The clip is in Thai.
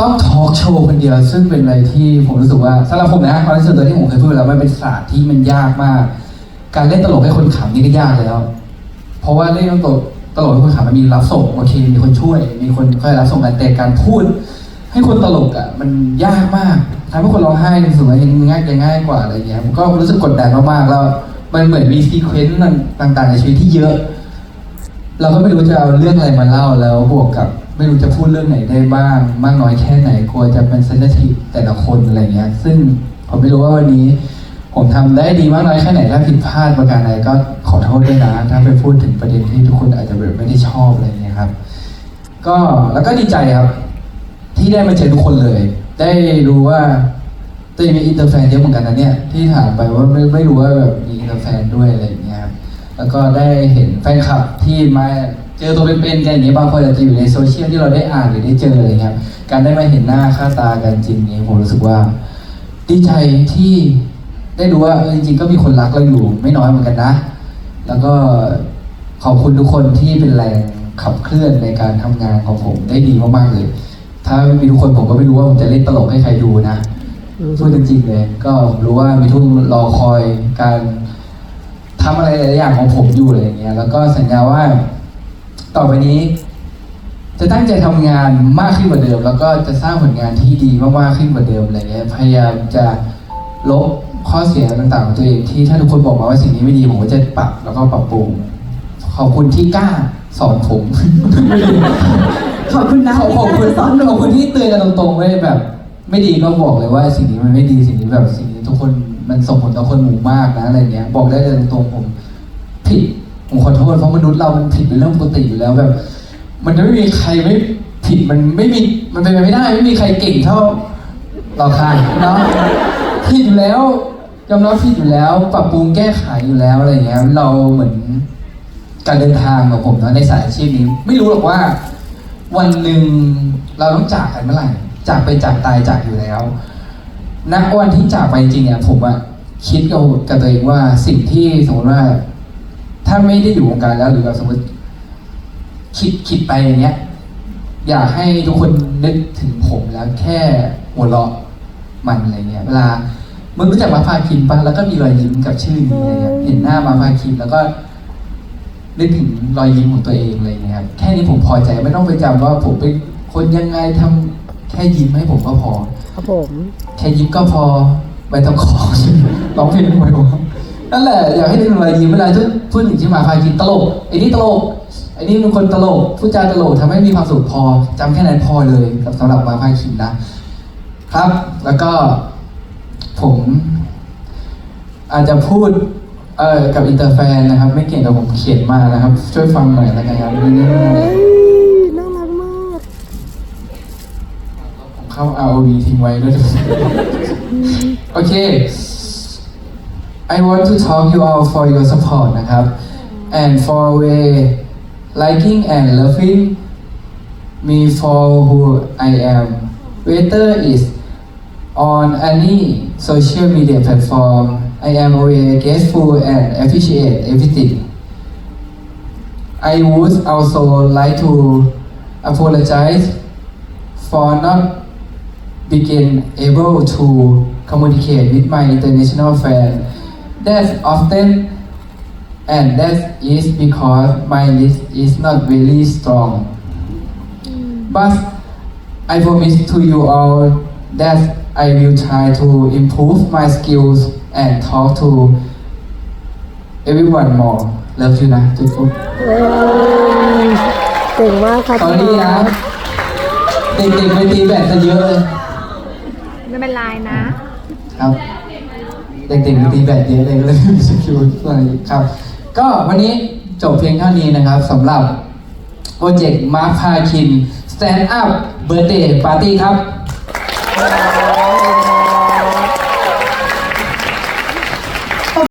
ต้องทอล์กโชว์คนเดียว ซึ่งเป็นอะไรที่ผมรู้สึกว่าสำหรับผมนะความรู้สึกตัวที่ผมเคยพูดแล้วมันเป็นศาสตร์ที่มันยากมาก การเล่นตลกให้คนขำนี่ก็ยากแล้ว เพราะว่าเล่นตลกตลกให้คนขำมันมีรับส่งโอเค มีคนช่วย มีคนคอยรับส่งกันแต่การพูด ให้คนตลกอะมันยากมากทำให้คนร้องไห้รู้สึกว่ายังง่ายยังง่ายกว่าอะไรอย่างเงี้ยผมก็รู้สึกกดดันมากๆแล้วมันเหมือนมีซีเควนต์ต่างๆในชีวิตที่เยอะ เราก็ไม่รู้จะเอาเรื่องอะไรมาเล่าแล้วบวกกับ ไม่รู้จะพูดเรื่องไหนได้บ้าง มากน้อยแค่ไหนกลัวจะเป็นเซนซิทีฟแต่ละคนอะไรเงี้ย ซึ่งผมไม่รู้ว่าวันนี้ ผมทำได้ดีมากน้อยแค่ไหนถ้าผิดพลาดประการใดก็ขอโทษด้วยนะถ้าไปพูดถึงประเด็นที่ทุกคนอาจจะแบบไม่ได้ชอบอะไรเงี้ยครับ ก็แล้วก็ดีใจครับ ที่ได้มาเจอทุกคนเลย ได้รู้ว่าตัวเองมีอินเตอร์แฟนเยอะเหมือนกันนะเนี่ยที่ถามไปว่าไม่ไม่รู้ว่าแบบมีอินเตอร์แฟนด้วยอะไรอย่างเงี้ยครับแล้วก็ได้เห็นแฟนคลับที่มา เจอตัวเป็นๆกันอย่างนี้บางคนอาจจะอยู่ในโซเชียลที่เราได้อ่านหรือได้เจออะไรเงี้ยครับการได้มาเห็นหน้าค่าตากันจริงนี้ผมรู้สึกว่า ดีใจที่ได้รู้ว่าเออจริงๆก็มีคนรักเราอยู่ไม่น้อยเหมือนกันนะ แล้วก็ขอบคุณทุกคนที่เป็นแรงขับเคลื่อนในการทำงานของผมได้ดีมากๆเลย ถ้าไม่มีทุกคนผมก็ไม่รู้ว่าผมจะเล่นตลกให้ใครดูนะพูดจริงๆเลย ก็ผมรู้ว่ามีทุกรอคอยการทำอะไรหลายๆอย่างของผมอยู่อะไรอย่างเงี้ย แล้วก็สัญญาว่า ต่อไปนี้ จะตั้งใจทำงานมากขึ้นกว่าเดิม แล้วก็จะสร้างผลงานที่ดีมากๆขึ้นกว่าเดิมอะไรเงี้ยพยายามจะลบข้อเสียต่างๆของตัวเองที่ถ้าทุกคนบอกมาว่าสิ่งนี้ไม่ดีผมก็จะปรับแล้วก็ปรับปรุงขอบคุณที่กล้าสอนผมขอบคุณนะขอบขอบคุณที่สอนหนูขอบคุณที่เตือนกันตรงๆไว้แบบ ไม่ดีก็บอกเลยว่าสิ่งนี้มันไม่ดีสิ่งนี้แบบสิ่งนี้ทุกคนมันส่งผลต่อคนหมู่มากนะอะไรเงี้ย บอกได้เลยตรงๆผมผิด ผมขอโทษเพราะมนุษย์เรามันผิดเป็นเรื่องปกติอยู่แล้วแบบ มันจะไม่มีใครไม่ผิดมันไม่มีมันเป็นไปไม่ได้ ไม่มีใครเก่งเท่าเราค่ะเนาะผิดอยู่แล้วยอมรับผิดอยู่แล้ว ปรับปรุงแก้ไขอยู่แล้วอะไรเงี้ยเราเหมือนการเดินทางของผมเนาะในสายอาชีพนี้ ไม่รู้หรอกว่า วันหนึ่งเราต้องจากกันเมื่อไหร่จากไปจากตายจากอยู่แล้วณวันที่จากไปจริงเนี่ยผมอะคิดกับกับตัวเองว่าสิ่งที่สมมติว่า ถ้าไม่ได้อยู่วงการแล้วหรือแบบสมมติ คิดคิดไปอย่างเงี้ย อยากให้ทุกคนนึกถึงผมแล้วแค่หัวเราะมันอะไรเงี้ย เวลามึงรู้จักมาพาคินปะแล้วก็มีรอยยิ้มกับชื่อนี้อะไรเงี้ยเห็นหน้ามาพาคินแล้วก็นึกถึงรอยยิ้มของตัวเองอะไรเงี้ยครับแค่นี้ผมพอใจไม่ต้องไปจำว่าผมเป็นคนยังไงทำแค่ยิ้มให้ผมก็พอ ครับผม แค่ยิ้มก็พอไม่ต้องขอร้องเพลงไม่พอ นั่นแหละอยากให้นึกถึงรอยยิ้มเวลาที่พูดถึงที่มาพากินตลกไอ้นี่ตลกไอ้นี่เป็นคนตลกพูดจาตลกทำให้มีความสุขพอจำแค่นั้นพอเลยกับสำหรับมาพาคินนะครับ แล้วก็ผม อาจจะพูดเอ่อกับอินเตอร์แฟนนะครับ ไม่เก่งแต่ผมเขียนมานะครับ ช่วยฟังหน่อยแล้วกันครับนี่เฮ้ยน่ารักมากผมเข้า ROV ทิ้งไว้ด้วยโอเค I want to talk you all for your support นะครับ and for way liking and loving me for who I am whether is on any social media platform I am always grateful and appreciate everything I would also like to apologize for not begin able to communicate with my international fan that often and that is because my list is not very strong but I promise to you all that I will try to improve my skills and talk to everyone more love you นะทุกคน เฮ้ยเก่งมากค่ะ ตอนนี้นะ เด็กๆไปตีแบดกันเยอะเลย ไม่เป็นไรนะ ครับ เด็กๆไปตีแบดเยอะเลยก็เลยสกิลอะไรครับ ก็วันนี้จบเพียงเท่านี้นะครับสำหรับโปรเจกต์มาร์คพาคิน Stand Up Birthday Party ครับ